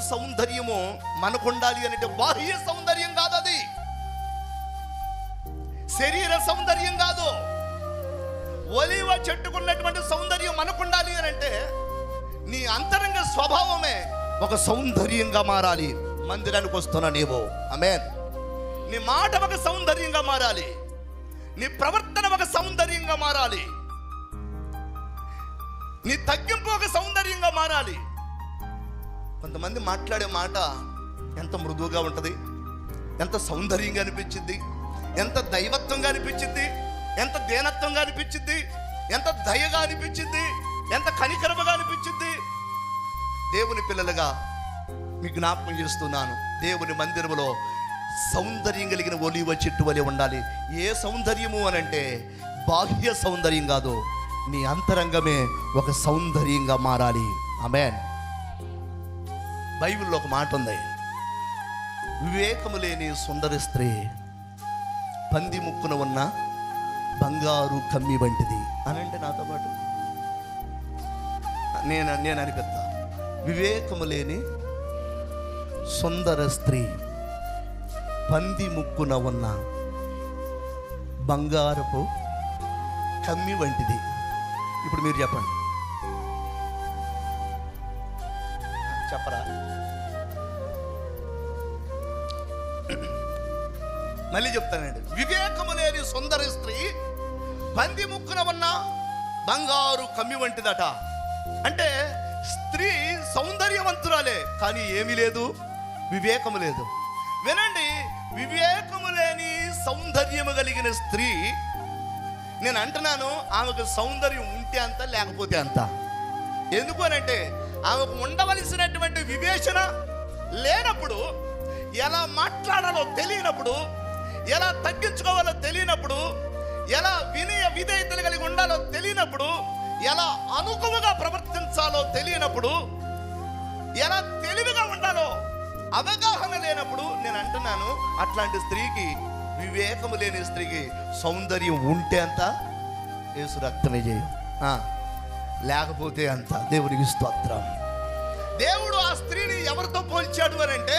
సౌందర్యము మనకుండాలి అంటే బాహ్య సౌందర్యం కాదు అది. శరీర సౌందర్యం కాదు. ఒలివ చెట్టుకున్నటువంటి సౌందర్యం మనకుండాలి అని అంటే నీ అంతరంగ స్వభావమే ఒక సౌందర్యంగా మారాలి. మందిరానికి వస్తున్నా నీవు. ఆమె నీ మాట ఒక సౌందర్యంగా మారాలి. నీ ప్రవర్తన ఒక సౌందర్యంగా మారాలి. నీ తగ్గింపు ఒక సౌందర్యంగా మారాలి. కొంతమంది మాట్లాడే మాట ఎంత మృదువుగా ఉంటుంది ఎంత సౌందర్యంగా అనిపించింది ఎంత దైవత్వంగా అనిపించింది ఎంత దేనత్వంగా అనిపించింది ఎంత దయగా అనిపించింది ఎంత కనికరమగా అనిపించింది. దేవుని పిల్లలుగా మీ జ్ఞాపకం చేస్తున్నాను. దేవుని మందిరములో సౌందర్యం కలిగిన ఒలివ చెట్టు వలె ఉండాలి. ఏ సౌందర్యము అని అంటే బాహ్య సౌందర్యం కాదు నీ అంతరంగమే ఒక సౌందర్యంగా మారాలి. ఆమెన్. బైబిల్లో ఒక మాట ఉంది. వివేకము లేని సుందర స్త్రీ పంది ముక్కున ఉన్న బంగారు కమ్మి వంటిది అనంటే నాతో పాటు. నేను నేను అనిపిస్తా వివేకము లేని సుందర స్త్రీ పంది ముక్కున ఉన్న బంగారపు కమ్మి వంటిది. ఇప్పుడు మీరు చెప్పండి. చెప్పరా? మళ్ళీ చెప్తానండి. వివేకము లేని సుందర స్త్రీ పంది ముక్కున ఉన్న బంగారు కమ్మి వంటిదట. అంటే స్త్రీ సౌందర్యవంతురాలే కానీ ఏమీ లేదు వివేకము లేదు. వినండి వివేకము లేని సౌందర్యము కలిగిన స్త్రీ నేను అంటున్నాను ఆమెకు సౌందర్యం ఉంటే అంత లేకపోతే అంత. ఎందుకు అనంటే ఆమెకు ఉండవలసినటువంటి వివేచన లేనప్పుడు ఎలా మాట్లాడాలో తెలియనప్పుడు ఎలా తగ్గించుకోవాలో తెలియనప్పుడు ఎలా వినయ విధేయతలు కలిగి ఉండాలో తెలియనప్పుడు ఎలా అనుకువగా ప్రవర్తించాలో తెలియనప్పుడు ఎలా తెలివిగా ఉండాలో అవగాహన లేనప్పుడు నేను అంటున్నాను అట్లాంటి స్త్రీకి వివేకము లేని స్త్రీకి సౌందర్యం ఉంటే అంత? యేసు రక్తమే చేయం లేకపోతే అంత? దేవుడికి స్తోత్రం. దేవుడు ఆ స్త్రీని ఎవరితో పోల్చాడు అని అంటే